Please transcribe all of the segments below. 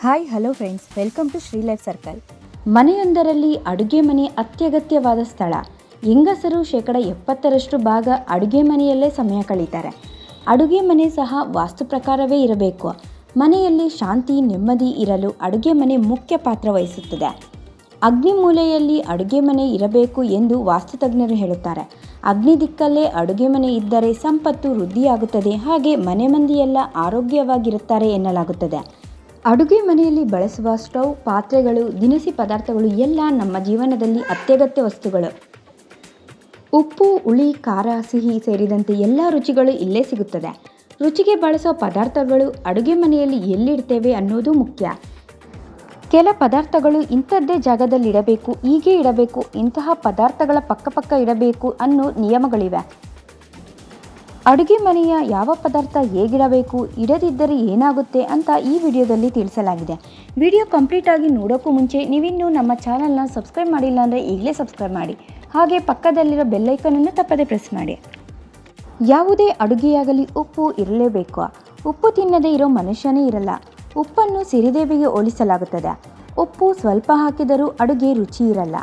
Hi hello friends welcome to Shri life circle ಮನೆಯೊಂದರಲ್ಲಿ ಅಡುಗೆ ಮನೆ ಅತ್ಯಗತ್ಯವಾದ ಸ್ಥಳ. ಹೆಂಗಸರು ಶೇಕಡ ಎಪ್ಪತ್ತರಷ್ಟು ಭಾಗ ಅಡುಗೆ ಮನೆಯಲ್ಲೇ ಸಮಯ ಕಳೀತಾರೆ. ಅಡುಗೆ ಮನೆ ಸಹ ವಾಸ್ತು ಪ್ರಕಾರವೇ ಇರಬೇಕು. ಮನೆಯಲ್ಲಿ ಶಾಂತಿ, ನೆಮ್ಮದಿ ಇರಲು ಅಡುಗೆ ಮನೆ ಮುಖ್ಯ ಪಾತ್ರ ವಹಿಸುತ್ತದೆ. ಅಗ್ನಿ ಮೂಲೆಯಲ್ಲಿ ಅಡುಗೆ ಮನೆ ಇರಬೇಕು ಎಂದು ವಾಸ್ತುತಜ್ಞರು ಹೇಳುತ್ತಾರೆ. ಅಗ್ನಿ ದಿಕ್ಕಲ್ಲೇ ಅಡುಗೆ ಮನೆ ಇದ್ದರೆ ಸಂಪತ್ತು ವೃದ್ಧಿಯಾಗುತ್ತದೆ. ಹಾಗೆ ಮನೆ ಮಂದಿಯೆಲ್ಲ ಆರೋಗ್ಯವಾಗಿರುತ್ತಾರೆ ಎನ್ನಲಾಗುತ್ತದೆ. ಅಡುಗೆ ಮನೆಯಲ್ಲಿ ಬಳಸುವ ಸ್ಟವ್, ಪಾತ್ರೆಗಳು, ದಿನಸಿ ಪದಾರ್ಥಗಳು ಎಲ್ಲ ನಮ್ಮ ಜೀವನದಲ್ಲಿ ಅತ್ಯಗತ್ಯ ವಸ್ತುಗಳು. ಉಪ್ಪು, ಹುಳಿ, ಖಾರ, ಸಿಹಿ ಸೇರಿದಂತೆ ಎಲ್ಲ ರುಚಿಗಳು ಇಲ್ಲೇ ಸಿಗುತ್ತದೆ. ರುಚಿಗೆ ಬಳಸೋ ಪದಾರ್ಥಗಳು ಅಡುಗೆ ಮನೆಯಲ್ಲಿ ಎಲ್ಲಿಡ್ತೇವೆ ಅನ್ನೋದು ಮುಖ್ಯ. ಕೆಲ ಪದಾರ್ಥಗಳು ಇಂಥದ್ದೇ ಜಾಗದಲ್ಲಿ ಇಡಬೇಕು ಹೀಗೆ ಇಡಬೇಕು, ಇಂತಹ ಪದಾರ್ಥಗಳ ಪಕ್ಕಪಕ್ಕ ಇಡಬೇಕು ಅನ್ನೋ ನಿಯಮಗಳಿವೆ. ಅಡುಗೆ ಮನೆಯ ಯಾವ ಪದಾರ್ಥ ಹೇಗಿಡಬೇಕು ಇಡದಿದ್ದರೆ ಏನಾಗುತ್ತೆ ಅಂತ ಈ ವಿಡಿಯೋದಲ್ಲಿ ತಿಳಿಸಲಾಗಿದೆ. ವಿಡಿಯೋ ಕಂಪ್ಲೀಟ್ ಆಗಿ ನೋಡೋಕ್ಕೂ ಮುಂಚೆ ನೀವಿನ್ನೂ ನಮ್ಮ ಚಾನಲ್ನ ಸಬ್ಸ್ಕ್ರೈಬ್ ಮಾಡಿಲ್ಲ ಅಂದರೆ ಈಗಲೇ ಸಬ್ಸ್ಕ್ರೈಬ್ ಮಾಡಿ. ಹಾಗೆ ಪಕ್ಕದಲ್ಲಿರೋ ಬೆಲ್ಲೈಕನನ್ನು ತಪ್ಪದೆ ಪ್ರೆಸ್ ಮಾಡಿ. ಯಾವುದೇ ಅಡುಗೆಯಾಗಲಿ ಉಪ್ಪು ಇರಲೇಬೇಕು ಉಪ್ಪು ತಿನ್ನದೇ ಇರೋ ಮನುಷ್ಯನೇ ಇರಲ್ಲ. ಉಪ್ಪನ್ನು ಸಿರಿದೇವಿಗೆ ಹೋಲಿಸಲಾಗುತ್ತದೆ. ಉಪ್ಪು ಸ್ವಲ್ಪ ಹಾಕಿದರೂ ಅಡುಗೆ ರುಚಿ ಇರಲ್ಲ.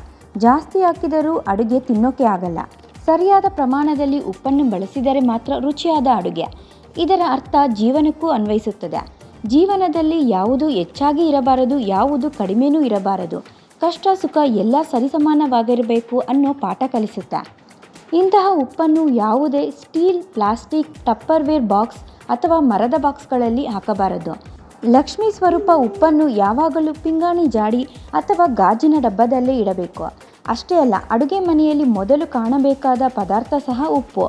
ಜಾಸ್ತಿ ಹಾಕಿದರೂ ಅಡುಗೆ ತಿನ್ನೋಕೆ ಆಗಲ್ಲ. ಸರಿಯಾದ ಪ್ರಮಾಣದಲ್ಲಿ ಉಪ್ಪನ್ನು ಬಳಸಿದರೆ ಮಾತ್ರ ರುಚಿಯಾದ ಅಡುಗೆ. ಇದರ ಅರ್ಥ ಜೀವನಕ್ಕೂ ಅನ್ವಯಿಸುತ್ತದೆ. ಜೀವನದಲ್ಲಿ ಯಾವುದು ಹೆಚ್ಚಾಗಿ ಇರಬಾರದು, ಯಾವುದು ಕಡಿಮೆನೂ ಇರಬಾರದು. ಕಷ್ಟ, ಸುಖ ಎಲ್ಲ ಸರಿಸಮಾನವಾಗಿರಬೇಕು ಅನ್ನೋ ಪಾಠ ಕಲಿಸುತ್ತೆ. ಇಂತಹ ಉಪ್ಪನ್ನು ಯಾವುದೇ ಸ್ಟೀಲ್, ಪ್ಲಾಸ್ಟಿಕ್, ಟಪ್ಪರ್ವೇರ್ ಬಾಕ್ಸ್ ಅಥವಾ ಮರದ ಬಾಕ್ಸ್ಗಳಲ್ಲಿ ಹಾಕಬಾರದು. ಲಕ್ಷ್ಮೀ ಸ್ವರೂಪ ಉಪ್ಪನ್ನು ಯಾವಾಗಲೂ ಪಿಂಗಾಣಿ ಜಾಡಿ ಅಥವಾ ಗಾಜಿನ ಡಬ್ಬದಲ್ಲೇ ಇಡಬೇಕು. ಅಷ್ಟೇ ಅಲ್ಲ, ಅಡುಗೆ ಮನೆಯಲ್ಲಿ ಮೊದಲು ಕಾಣಬೇಕಾದ ಪದಾರ್ಥ ಸಹ ಉಪ್ಪು.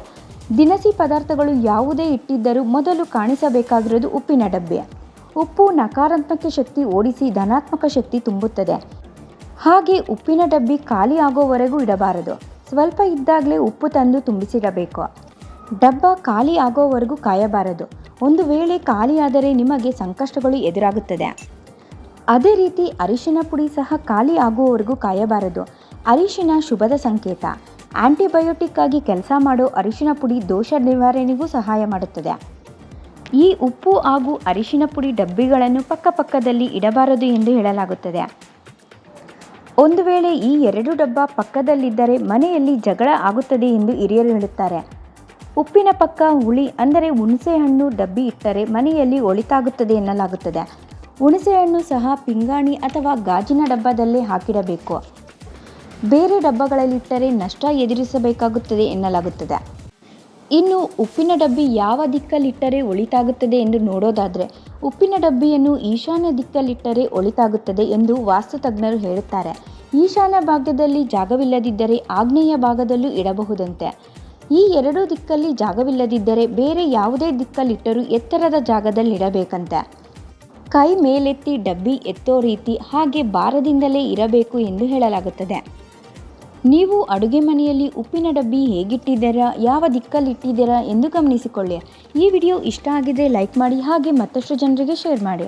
ದಿನಸಿ ಪದಾರ್ಥಗಳು ಯಾವುದೇ ಇಟ್ಟಿದ್ದರೂ ಮೊದಲು ಕಾಣಿಸಬೇಕಾಗಿರೋದು ಉಪ್ಪಿನ ಡಬ್ಬೆ. ಉಪ್ಪು ನಕಾರಾತ್ಮಕ ಶಕ್ತಿ ಓಡಿಸಿ ಧನಾತ್ಮಕ ಶಕ್ತಿ ತುಂಬುತ್ತದೆ. ಹಾಗೆ ಉಪ್ಪಿನ ಡಬ್ಬಿ ಖಾಲಿ ಆಗೋವರೆಗೂ ಇಡಬಾರದು. ಸ್ವಲ್ಪ ಇದ್ದಾಗಲೇ ಉಪ್ಪು ತಂದು ತುಂಬಿಸಿಡಬೇಕು. ಡಬ್ಬ ಖಾಲಿ ಆಗೋವರೆಗೂ ಕಾಯಬಾರದು. ಒಂದು ವೇಳೆ ಖಾಲಿಯಾದರೆ ನಿಮಗೆ ಸಂಕಷ್ಟಗಳು ಎದುರಾಗುತ್ತದೆ. ಅದೇ ರೀತಿ ಅರಿಶಿನ ಪುಡಿ ಸಹ ಖಾಲಿ ಆಗುವವರೆಗೂ ಕಾಯಬಾರದು. ಅರಿಶಿನ ಶುಭದ ಸಂಕೇತ. ಆಂಟಿಬಯೋಟಿಕ್ ಆಗಿ ಕೆಲಸ ಮಾಡೋ ಅರಿಶಿನ ಪುಡಿ ದೋಷ ನಿವಾರಣೆಗೂ ಸಹಾಯ ಮಾಡುತ್ತದೆ. ಈ ಉಪ್ಪು ಹಾಗೂ ಅರಿಶಿನ ಪುಡಿ ಡಬ್ಬಿಗಳನ್ನು ಪಕ್ಕಪಕ್ಕದಲ್ಲಿ ಇಡಬಾರದು ಎಂದು ಹೇಳಲಾಗುತ್ತದೆ. ಒಂದು ವೇಳೆ ಈ ಎರಡು ಡಬ್ಬ ಪಕ್ಕದಲ್ಲಿದ್ದರೆ ಮನೆಯಲ್ಲಿ ಜಗಳ ಆಗುತ್ತದೆ ಎಂದು ಹಿರಿಯರು ಹೇಳುತ್ತಾರೆ. ಉಪ್ಪಿನ ಪಕ್ಕ ಹುಳಿ ಅಂದರೆ ಹುಣಸೆಹಣ್ಣು ಡಬ್ಬಿ ಇಟ್ಟರೆ ಮನೆಯಲ್ಲಿ ಒಳಿತಾಗುತ್ತದೆ ಎನ್ನಲಾಗುತ್ತದೆ. ಹುಣಸೆಹಣ್ಣು ಸಹ ಪಿಂಗಾಣಿ ಅಥವಾ ಗಾಜಿನ ಡಬ್ಬದಲ್ಲೇ ಹಾಕಿಡಬೇಕು. ಬೇರೆ ಡಬ್ಬಗಳಲ್ಲಿಟ್ಟರೆ ನಷ್ಟ ಎದುರಿಸಬೇಕಾಗುತ್ತದೆ ಎನ್ನಲಾಗುತ್ತದೆ. ಇನ್ನು ಉಪ್ಪಿನ ಡಬ್ಬಿ ಯಾವ ದಿಕ್ಕಲ್ಲಿಟ್ಟರೆ ಒಳಿತಾಗುತ್ತದೆ ಎಂದು ನೋಡೋದಾದರೆ, ಉಪ್ಪಿನ ಡಬ್ಬಿಯನ್ನು ಈಶಾನ್ಯ ದಿಕ್ಕಲ್ಲಿಟ್ಟರೆ ಒಳಿತಾಗುತ್ತದೆ ಎಂದು ವಾಸ್ತುತಜ್ಞರು ಹೇಳುತ್ತಾರೆ. ಈಶಾನ್ಯ ಭಾಗದಲ್ಲಿ ಜಾಗವಿಲ್ಲದಿದ್ದರೆ ಆಗ್ನೇಯ ಭಾಗದಲ್ಲೂ ಇಡಬಹುದಂತೆ. ಈ ಎರಡೂ ದಿಕ್ಕಲ್ಲಿ ಜಾಗವಿಲ್ಲದಿದ್ದರೆ ಬೇರೆ ಯಾವುದೇ ದಿಕ್ಕಲ್ಲಿಟ್ಟರೂ ಎತ್ತರದ ಜಾಗದಲ್ಲಿಡಬೇಕಂತೆ ಕೈ ಮೇಲೆತ್ತಿ ಡಬ್ಬಿ ಎತ್ತೋ ರೀತಿ ಹಾಗೆ ಭಾರದಿಂದಲೇ ಇರಬೇಕು ಎಂದು ಹೇಳಲಾಗುತ್ತದೆ. ನೀವು ಅಡುಗೆ ಮನೆಯಲ್ಲಿ ಉಪ್ಪಿನ ಡಬ್ಬಿ ಹೇಗಿಟ್ಟಿದ್ದೀರಾ, ಯಾವ ದಿಕ್ಕಲ್ಲಿಟ್ಟಿದ್ದೀರಾ ಎಂದು ಗಮನಿಸಿಕೊಳ್ಳಿ. ಈ ವಿಡಿಯೋ ಇಷ್ಟ ಆಗಿದೆ ಲೈಕ್ ಮಾಡಿ ಹಾಗೆ ಮತ್ತಷ್ಟು ಜನರಿಗೆ ಶೇರ್ ಮಾಡಿ.